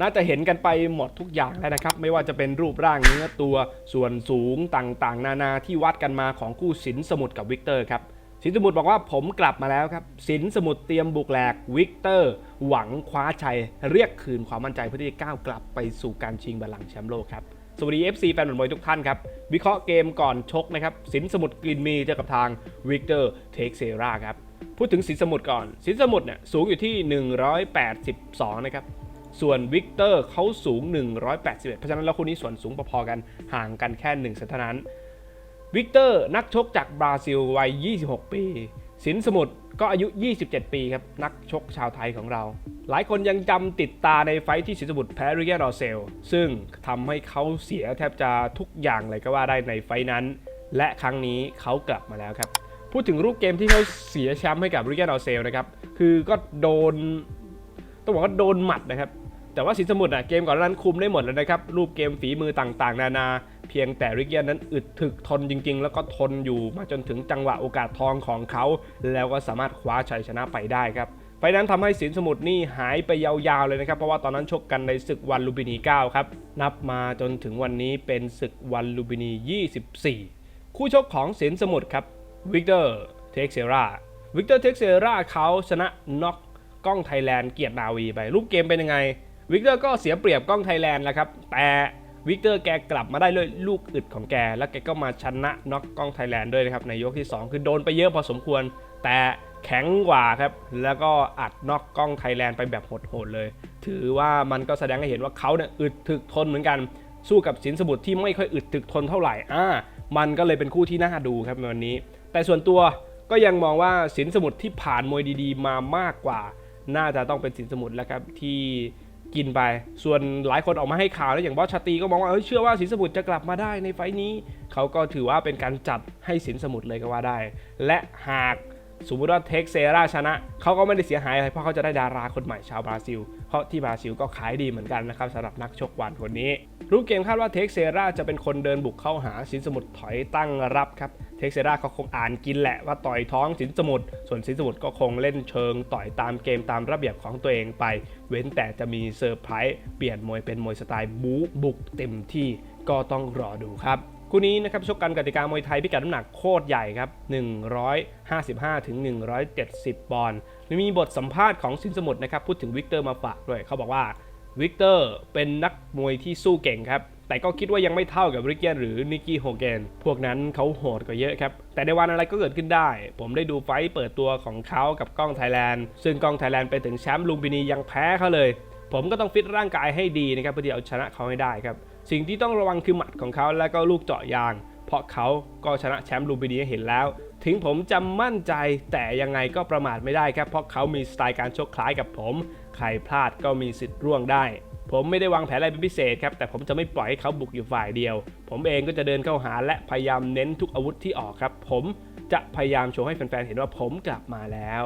น่าจะเห็นกันไปหมดทุกอย่างแล้วนะครับ ไม่ว่าจะเป็นรูปร่างเนื้อตัวส่วนสูงต่างๆ นานาที่วัดกันมาของคู่สินสมุทรกับวิกเตอร์ครับสินสมุทรบอกว่าผมกลับมาแล้วครับ สินสมุทรเตรียมบุกแหลกวิกเตอร์ หวังคว้าชัย เรียกคืนความมั่นใจเพื่อที่จะก้าวกลับไปสู่การชิงบัลลังก์แชมป์โลกครับสวัสดี FC แฟนบอลทุกท่านครับ วิเคราะห์เกมก่อนชกนะครับ สินสมุทรกลินมีเจอกับทางวิกเตอร์เทคเซราครับ พูดถึงสินสมุทรก่อน สินสมุทรเนี่ยสูงอยู่ที่ 182 นะครับ ส่วนวิกเตอร์เขาสูง 181 เพราะฉะนั้นแล้วคู่นี้ส่วนสูงพอๆกันห่างกันแค่ 1 เซนเท่านั้น วิกเตอร์นักชกจากบราซิลวัย 26 ปี สินสมุทรก็อายุ 27 ปีครับ นักชกชาวไทยของเรา หลายคนยังจำติดตาในไฟที่สินสมุทรแพ้ริเกนรอเซล ซึ่งทำให้เขาเสียแทบจะทุกอย่างเลยก็ว่าได้ในไฟนั้น และครั้งนี้เขากลับมาแล้วครับ พูดถึงรูปเกมที่เขาเสียแชมป์ให้กับริเกนรอเซลนะครับ คือก็โดน ต้องบอกว่าโดนหมัดนะครับ แต่ว่าสินสมุทรอะเกมก่อนนานั้นคุมได้หมดแล้วนะครับ รูปเกมฝีมือต่างๆ นานา เพียงแต่ริกเกียนนั้นอึดถึกทนจริง ๆ แล้วก็ทนอยู่มาจนถึงจังหวะโอกาสทองของเขา แล้วก็สามารถคว้าชัยชนะไปได้ครับไฟนั้นทำให้สินสมุทรนี่หายไปยาวๆเลยนะครับ เพราะว่าตอนนั้นชกกันในศึกวันลูมพินี 9 ครับ นับมาจนถึงวันนี้เป็นศึกวันลูมพินี 24 คู่ชกของสินสมุทรครับวิกเตอร์เท็กเซราวิกเตอร์เท็กเซราเขาชนะน็อกกล้องไทยแลนด์เกียรตินาวีไปรูปเกมเป็นยังไง วิกเตอร์ก็เสียเปรียบกล้องไทยแลนด์แล้วครับ แต่วิกเตอร์แกกลับมาได้ด้วยลูกอึดของแก แล้วแกก็มาชนะน็อกกล้องไทยแลนด์ด้วยนะครับในยกที่ 2 คือโดนไปเยอะพอสมควร แต่แข็งกว่าครับ แล้วก็อัดน็อกกล้องไทยแลนด์ไปแบบโหดๆเลย ถือว่ามันก็แสดงให้เห็นว่าเขาเนี่ยอึดถึกทนเหมือนกัน สู้กับสินสมุทรที่ไม่ค่อยอึดถึกทนเท่าไหร่อ่ามันก็เลยเป็นคู่ที่น่าดูครับในวันนี้ แต่ส่วนตัวก็ยังมองว่าสินสมุทรที่ผ่านมวยดีๆ มามากกว่า น่าจะต้องเป็นสินสมุทรแล้วครับที่ กินไป ส่วนหลายคนออกมาให้ข่าวแล้วอย่างบอสชาตีก็มองว่าเอ้ยเชื่อว่าสินสมุทรจะกลับมาได้ในไฟล์นี้ เขาก็ถือว่าเป็นการจัดให้สินสมุทรเลยก็ว่าได้ และหากสมมติว่าเท็กเซราชนะ เขาก็ไม่ได้เสียหายอะไรเพราะเขาจะได้ดาราคนใหม่ชาวบราซิล เพราะที่บราซิลก็ขายดีเหมือนกันนะครับสำหรับนักชกวันคนนี้ รูปเกมคาดว่าเท็กเซราจะเป็นคนเดินบุกเข้าหาสินสมุทรถอยตั้งรับครับ เท็กเซราเขาคงอ่านกินแหละว่าต่อยท้องสินสมุทรส่วนสินสมุทรก็คงเล่นเชิงต่อยตามเกมตามระเบียบของตัวเองไป เว้นแต่จะมีเซอร์ไพรส์เปลี่ยนมวยเป็นมวยสไตล์บู๊บุกเต็มที่ก็ต้องรอดูครับคู่นี้นะครับชกกันกติกามวยไทยพิกัดน้ำหนักโคตรใหญ่ครับ 155 ถึง 170 ปอนด์มีบทสัมภาษณ์ของสินสมุทรนะครับพูดถึงวิกเตอร์มาฝากด้วยเขาบอกว่าวิกเตอร์เป็นนักมวยที่สู้เก่งครับ แต่ก็คิดว่ายังไม่เท่ากับริกเกนหรือนิกกี้โฮเกนพวกนั้นเขาโหดกว่าเยอะครับ แต่ในวันอะไรก็เกิดขึ้นได้ ผมได้ดูไฟต์เปิดตัวของเขากับกล้องไทยแลนด์ ซึ่งกล้องไทยแลนด์ไปถึงแชมป์ลุมพินียังแพ้เขาเลย ผมก็ต้องฟิตร่างกายให้ดีนะครับเพื่อที่เอาชนะเขาให้ได้ครับ สิ่งที่ต้องระวังคือหมัดของเขาและก็ลูกเจาะยาง เพราะเขาก็ชนะแชมป์ลูมพินีเห็นแล้ว ถึงผมจะมั่นใจแต่ยังไงก็ประมาทไม่ได้ครับเพราะเขามีสไตล์การชกคล้ายกับผม ใครพลาดก็มีสิทธิ์ร่วงได้ ผมไม่ได้วางแผนอะไรเป็นพิเศษครับ แต่ผมจะไม่ปล่อยให้เขาบุกอยู่ฝ่ายเดียว ผมเองก็จะเดินเข้าหาและพยายามเน้นทุกอาวุธที่ออกครับ ผมจะพยายามโชว์ให้แฟนๆ เห็นว่าผมกลับมาแล้ว